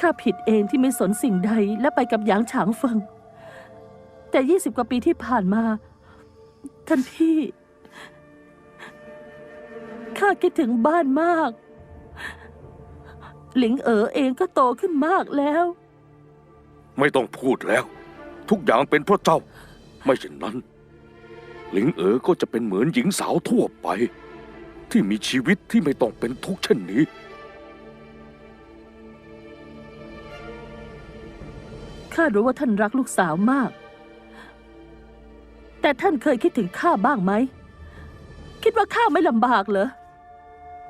ข้าผิดเองที่ไม่สนสิ่งใดและไปกับหยางฉางเฟิง แต่ยี่สิบกว่าปีที่ผ่านมา ท่านพี่ ข้าคิดถึงบ้านมาก หลิงเอ๋อเองก็โตขึ้นมากแล้ว ไม่ต้องพูดแล้ว ทุกอย่างเป็นเพราะเจ้า ไม่เช่นนั้น หลิงเอ๋อก็จะเป็นเหมือนหญิงสาวทั่วไป ที่มีชีวิตที่ไม่ต้องเป็นทุกข์เช่นนี้ ข้ารู้ว่าท่านรักลูกสาวมาก แต่ท่านเคยคิดถึงข้าบ้างไหม คิดว่าข้าไม่ลำบากเหรอ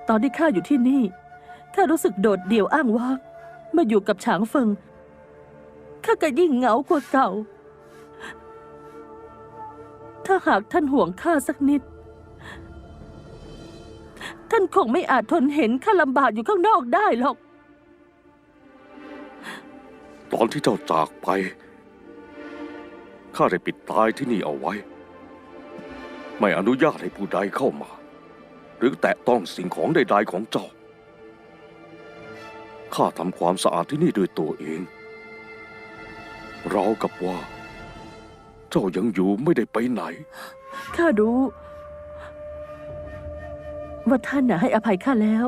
ตอนที่ข้าอยู่ที่นี่ข้ารู้สึกโดดเดี่ยวอ้างว้างเมื่ออยู่กับฉางเฟิงข้าก็ยิ่งเหงากว่าเก่า ถ้าหากท่านห่วงข้าสักนิด ท่านคงไม่อาจทนเห็นข้าลำบากอยู่ข้างนอกได้หรอก ตอนที่เจ้าจากไป ข้าได้ปิดตายที่นี่เอาไว้ ไม่อนุญาตให้ผู้ใดเข้ามา หรือแตะต้องสิ่งของใดๆของเจ้า ข้าทำความสะอาดที่นี่ด้วยตัวเองเรากับว่า เจ้ายังอยู่ไม่ได้ไปไหน ข้ารู้ ว่าท่านน่ะให้อภัยข้าแล้ว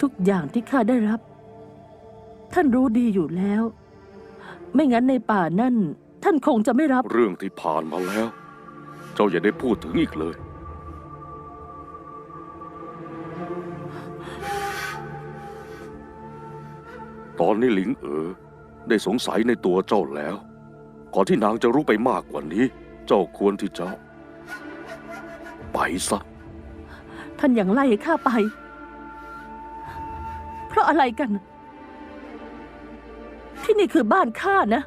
ทุกอย่างที่ข้าได้รับ ท่านรู้ดีอยู่แล้ว ไม่งั้นในป่านั่น ท่านคงจะไม่รับ เรื่องที่ผ่านมาแล้ว เจ้าอย่าได้พูดถึงอีกเลย ตอนนี้หลิงเอ๋อได้สงสัยในตัวเจ้าแล้ว ก่อนที่นางจะรู้ไปมากกว่านี้ เจ้าควรที่จะ ไปซะ ท่านยังไล่ให้ข้าไป เพราะอะไรกัน ที่นี่คือบ้านข้านะ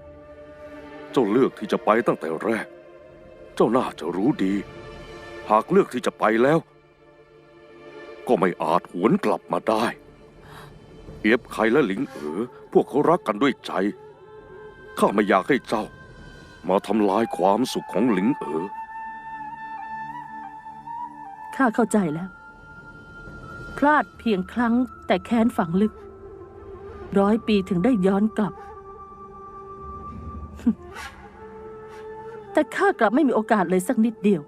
เจ้าเลือกที่จะไปตั้งแต่แรก เจ้าน่าจะรู้ดี หากเลือกที่จะไปแล้ว ก็ไม่อาจหวนกลับมาได้เอียบไคและหลิงเอ๋อพวกเขารักกันด้วยใจ ข้าไม่อยากให้เจ้า มาทำลายความสุขของหลิงเอ๋อข้าเข้าใจแล้ว พลาดเพียงครั้งแต่แค้นฝังลึก ร้อยปีถึงได้ย้อนกลับ แต่ข้ากลับไม่มีโอกาสเลยสักนิดเดียว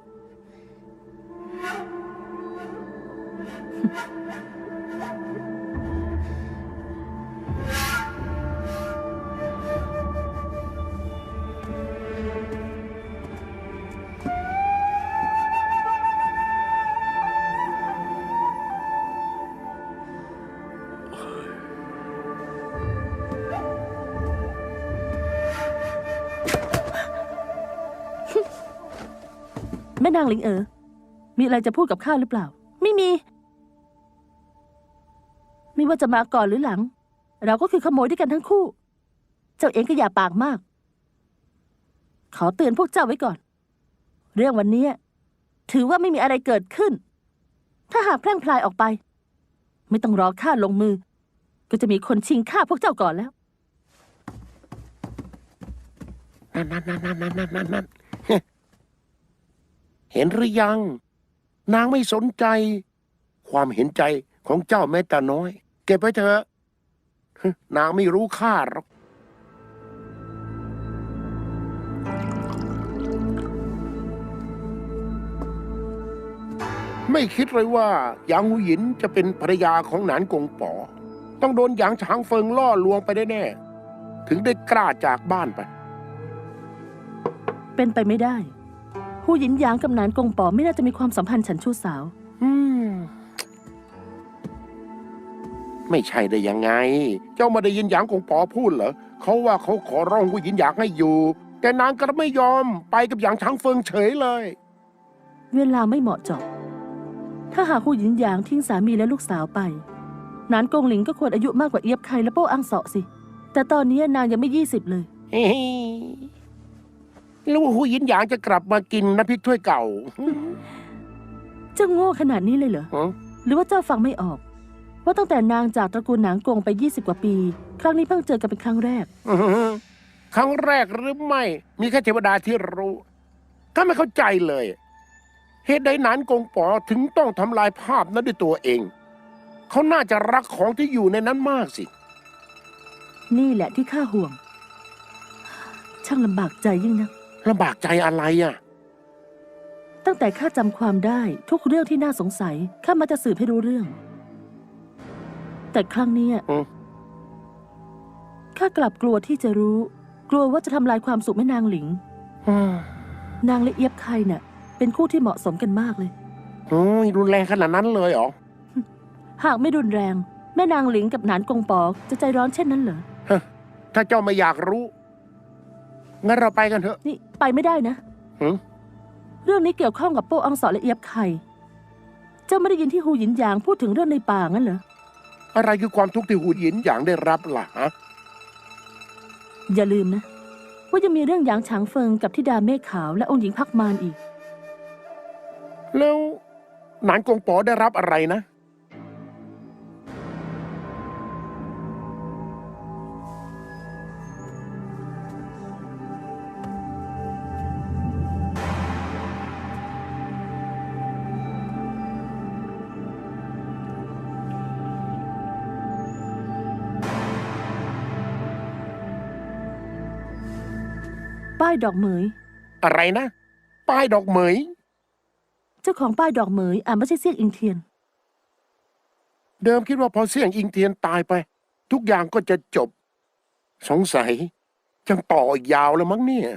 แม่นางหลิงเอ๋อ มีอะไรจะพูดกับข้าหรือเปล่า ไม่มี ไม่ว่าจะมาก่อนหรือหลัง เราก็คือขโมยด้วยกันทั้งคู่ เจ้าเองก็อย่าปากมาก ขอเตือนพวกเจ้าไว้ก่อน เรื่องวันนี้ถือว่าไม่มีอะไรเกิดขึ้น ถ้าหากแพร่งพลายออกไป ไม่ต้องรอข้าลงมือ ก็จะมีคนชิงข้าพวกเจ้าก่อนแล้ว นั่นนั่นนั่นนั่นนั่นนั่น เห็นหรือยัง นางไม่สนใจ ความเห็นใจของเจ้าแม้แต่น้อย เก็บไว้เถอะ นางไม่รู้ค่าหรอกไม่คิดเลยว่าหยางหูหยินจะเป็นภรรยาของหนานกงป๋อ ต้องโดนหยางฉางเฟิงล่อลวงไปได้แน่ถึงได้กล้าจากบ้านไป เป็นไปไม่ได้ ผู้หญินหยางกับหนานกงป๋อไม่น่าจะมีความสัมพันธ์ฉันชู้สาว อืม ไม่ใช่ได้ยังไง เจ้ามาได้ยินหยางกงปอพูดเหรอเขาว่าเขาขอร้องผู้หญินอยากให้อยู่ แต่นางก็ไม่ยอมไปกับหยางช้างเฟิงเฉยเลย เวลาไม่เหมาะเจาะถ้าหากผู้หญินหยางทิ้งสามีและลูกสาวไปนานกงหลิงก็ควรอายุมากกว่าเอียบไคและโป้อังเสาะสิ แต่ตอนนี้นางยังไม่ยี่สิบเลย เฮ้ แล้วผู้หญินหยางจะกลับมากินน้ำพริกถ้วยเก่าเจ้าโง่ขนาดนี้เลยเหรอ ฮะหรือว่าเจ้าฟังไม่ออก ว่าตั้งแต่นางจากตระกูลหนางกงไป 20 กว่าปี ครั้งนี้เพิ่งเจอกันเป็นครั้งแรก อื้อหือครั้งแรกหรือไม่ มีแค่เทวดาที่รู้ข้าไม่เข้าใจเลย เหตุใดหนานกงปอถึงต้องทำลายภาพนั้นด้วยตัวเอง เขาน่าจะรักของที่อยู่ในนั้นมากสิ นี่แหละที่ข้าห่วง ช่างลำบากใจยิ่งนัก ลำบากใจอะไรอะ ตั้งแต่ข้าจำความได้ทุกเรื่องที่น่าสงสัยข้ามาจะสืบให้รู้เรื่อง แต่ครั้งเนี้ยอืม ข้ากลับกลัวที่จะรู้ กลัวว่าจะทำลายความสุขแม่นางหลิง อืมนางและเอียบไคเน่ะเป็นคู่ที่เหมาะสมกันมากเลย โอ้ยรุนแรงขนาดนั้นเลยเหรอ หากไม่รุนแรง แม่นางหลิงกับหนานกงปอกจะใจร้อนเช่นนั้นเหรอ ถ้าเจ้าไม่อยากรู้ งั้นเราไปกันเถอะ นี่ไปไม่ได้นะหืมเรื่องนี้เกี่ยวข้องกับโป้อังสอและเอียบไคเจ้าไม่ได้ยินที่ฮูหยินหยางพูดถึงเรื่องในป่างั้นเหรอ อะไรคือความทุกข์ที่หูหยินอย่างได้รับล่ะฮะอย่าลืมนะ ว่ายังมีเรื่องหยางฉางเฟิงกับธิดาเมฆขาวและองค์หญิงพักมานอีก แล้วหนานกงปอได้รับอะไรนะ ป้ายดอกเหมย อะไรนะ ป้ายดอกเหมย เจ้าของป้ายดอกเหมยอ่านไม่ใช่เสี้ยงอิงเทียน เดิมคิดว่าพอเสี่ยงอิงเทียนตายไป ทุกอย่างก็จะจบ สงสัยจังต่ออีกยาวแล้วมั้งเนี่ย